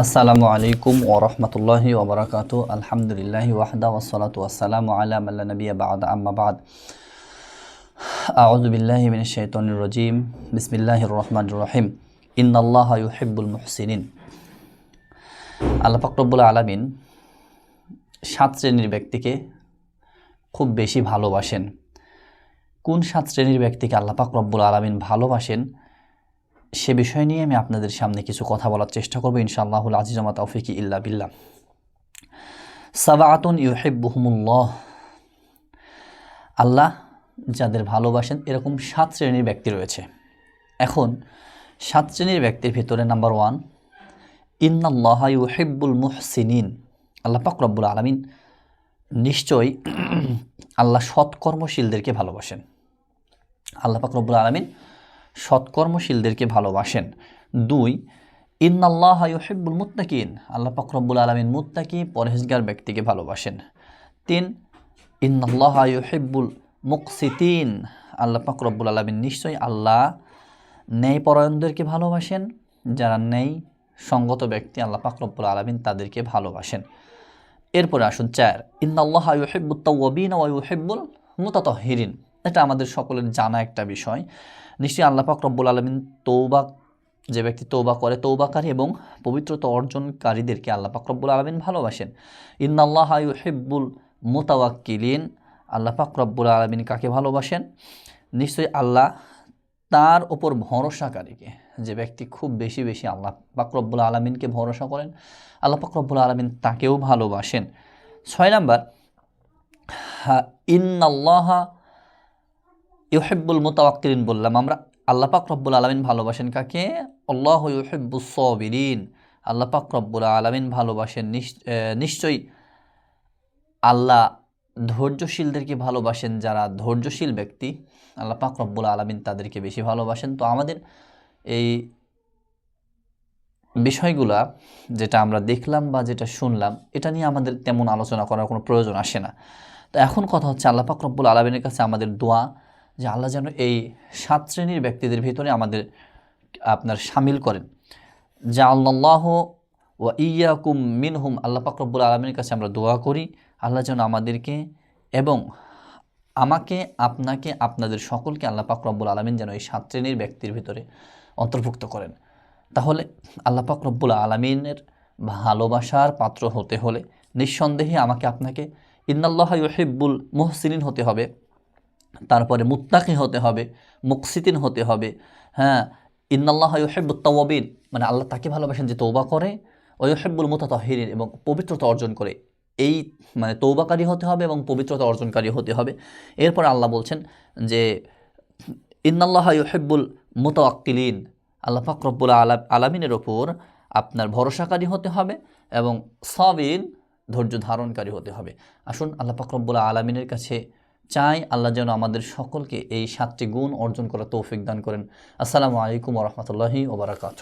আসসালামু আলাইকুম ওরহমতুল্লাহি ওবরাকাত আলহামদুলিল্লাহ ওয়াহদা ওসলাত ওয়াসালাম আলা মাল্লা নবী বাদ। আম্মা বাদ। আউযু বিল্লাহি মিনাশ শাইতানির রাজিম। বিসমিল্লাহির রহমানির রহিম। ইন্নাল্লাহা ইউহিব্বুল মুহসিনিন। আল্লাহ পাক রব্বুল আলামিন সাত শ্রেণির ব্যক্তিকে খুব বেশি ভালোবাসেন। কোন সাত শ্রেণির ব্যক্তিকে আল্লাহ পাক রব্বুল আলামিন ভালোবাসেন? সে বিষয় নিয়ে আমি আপনাদের সামনে কিছু কথা বলার চেষ্টা করব, ইনশাআল্লাহুল আজিজমা তৌফিকি ইল্লা বিল্লাহ। সাবাআতুন ইউহিব্বুহুমুল্লাহ। আল্লাহ যাদের ভালোবাসেন, এরকম সাত শ্রেণির ব্যক্তি রয়েছে। এখন সাত শ্রেণির ব্যক্তির ভিতরে নাম্বার ওয়ান ইন্নাল্লাহ ইউহিব্বুল মুহসিনিন। আল্লাহ পাক রব্বুল আলমিন নিশ্চয়ই আল্লাহ সৎকর্মশীলদেরকে ভালোবাসেন। আল্লাহ পাক রব্বুল আলমিন সৎকর্মশীলদেরকে ভালোবাসেন। দুই, ইন্নাল্লাহ ইউহিব্বুল মুত্তাকিন। আল্লাহ পাক রব্বুল আলমিন মুত্তাকি, পরহেজগার ব্যক্তিকে ভালোবাসেন। তিন, ইন্নাল্লাহ ইউহিব্বুল মুকসিতিন। আল্লাহ পাক রব্বুল আলমিন নিশ্চয়ই আল্লাহ ন্যায়পরায়ণদেরকে ভালোবাসেন। যারা ন্যায় সঙ্গত ব্যক্তি, আল্লাহ পাক রব্বুল আলমিন তাদেরকে ভালোবাসেন। এরপরে আসুন চার, ইন্নাল্লাহ ইউহিব্বুত তাওয়াবিন ওয়া ইউহিব্বুল মুতাতাহহিরিন এটা আমাদের সকলের জানা একটা বিষয়। নিশ্চয়ই আল্লাহ পাক রব্বুল আলমিন তৌবা যে ব্যক্তি তৌবা করে তৌবাকারী এবং পবিত্রতা অর্জনকারীদেরকে আল্লাহ পাক রব্বুল আলমিন ভালোবাসেন। ইন্নাল্লাহ ইউহিব্বুল মুতাওয়াক্কিলিন, আল্লাহ পাক রব্বুল আলমিন কাকে ভালোবাসেন? নিশ্চয়ই আল্লাহ তার ওপর ভরসাকারীকে যে ব্যক্তি খুব বেশি বেশি আল্লাহ পাক রব্বুল আলমিনকে ভরসা করেন, আল্লাহ পাক রব্বুল আলমিন তাকেও ভালোবাসেন। ছয় নাম্বার ইন্নাল্লাহ ইউহেব্বুল মোতাওয়াক্কিরিন বললাম আমরা। আল্লাহ পাক রব্বুল আলমিন ভালোবাসেন কাকে? আল্লাহ ইউহেব্বুস সবিরিন। আল্লাহ পাক রব্বুল আলমিন ভালোবাসেন নিশ্চয়ই। আল্লাহ ধৈর্যশীলদেরকে ভালোবাসেন যারা ধৈর্যশীল ব্যক্তি। আল্লাহ পাক রব্বুল আলমিন তাদেরকে বেশি ভালোবাসেন। তো আমাদের এই বিষয়গুলা যেটা আমরা দেখলাম বা যেটা শুনলাম, এটা নিয়ে আমাদের তেমন আলোচনা করার কোনো প্রয়োজন আসে না। তো এখন কথা হচ্ছে আল্লাহ পাক রব্বুল আলমিনের কাছে আমাদের দোয়া যে আল্লাহ যেন এই সাত শ্রেণির ব্যক্তিদের ভিতরে আমাদের আপনার সামিল করেন। যা আল্লাহ ও ইয়াকুম মিনহুম, আল্লাহ পাকরব্বুল আলমীর কাছে আমরা দোয়া করি, আল্লাহ যেন আমাদেরকে এবং আমাকে, আপনাকে, আপনাদের সকলকে আল্লাহ পাকরব্বুল আলমিন যেন এই সাত শ্রেণির ব্যক্তির ভিতরে অন্তর্ভুক্ত করেন। তাহলে আল্লাহ পাকরব্বুল আলমিনের ভালোবাসার পাত্র হতে হলে নিঃসন্দেহে আমাকে আপনাকে ইন্নাল্লাহ ইহিব্বুল মুহসিনিন হতে হবে। তারপরে মুত্তাকি হতে হবে, মুকসিতিন হতে হবে। হ্যাঁ ইন্নাল্লাহ ইহেব্বুত তাওয়াবিন। মানে আল্লাহ তাকে ভালোবাসেন যে তৌবা করে ও ওয়হেব্বুল মুতাতাহিরিন এবং পবিত্রতা অর্জন করে। এই মানে তৌবাকারী হতে হবে এবং পবিত্রতা অর্জনকারী হতে হবে। এরপর আল্লাহ বলছেন যে, ইন্নাল্লাহ ইহেব্বুল মুতাওয়াক্কিলিন। আল্লাহ ফাকরব্বুল আলা, আলামিনের ওপর আপনার ভরসাকারী হতে হবে এবং সবিন ধৈর্য ধারণকারী হতে হবে। আসুন আল্লাহ ফাকরব্বুল আলামিনের কাছে চাই আল্লাহ যেন আমাদের সকলকে এই সাতটি গুণ অর্জন করা তৌফিক দান করেন। আসসালামু আলাইকুম রহমতুল্লাহি ওবরাকাত